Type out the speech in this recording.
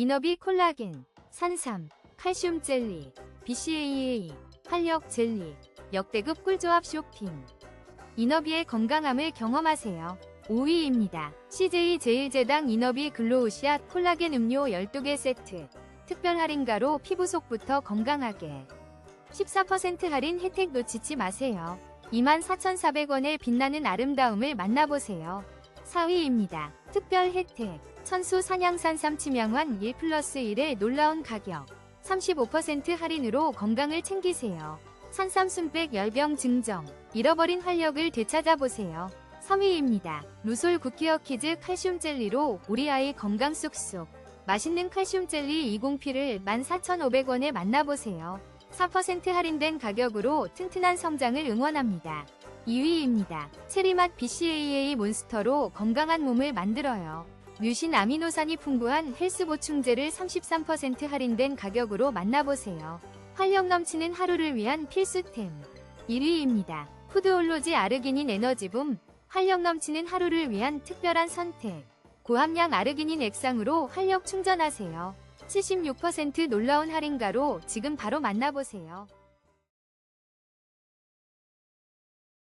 이너비 콜라겐, 산삼, 칼슘 젤리, BCAA, 활력 젤리, 역대급 꿀조합 쇼핑. 이너비의 건강함을 경험하세요. 5위입니다. CJ 제일제당 이너비 글로우샷 콜라겐 음료 12개 세트. 특별 할인가로 피부 속부터 건강하게. 14% 할인 혜택 놓치지 마세요. 24,400원의 빛나는 아름다움을 만나보세요. 4위입니다. 특별 혜택. 천수 산양산 삼치명환 1 플러스 1의 놀라운 가격. 35% 할인으로 건강을 챙기세요. 산삼 순백 열병 증정. 잃어버린 활력을 되찾아보세요. 3위입니다. 루솔 구키어 키즈 칼슘 젤리로 우리 아이 건강 쑥쑥. 맛있는 칼슘 젤리 20피를 14,500원에 만나보세요. 4% 할인된 가격으로 튼튼한 성장을 응원합니다. 2위입니다. 체리맛 BCAA 몬스터로 건강한 몸을 만들어요. 뮤신 아미노산이 풍부한 헬스 보충제를 33% 할인된 가격으로 만나보세요. 활력 넘치는 하루를 위한 필수템. 1위입니다. 푸드올로지 아르기닌 에너지붐. 활력 넘치는 하루를 위한 특별한 선택. 고함량 아르기닌 액상으로 활력 충전하세요. 76% 놀라운 할인가로 지금 바로 만나보세요.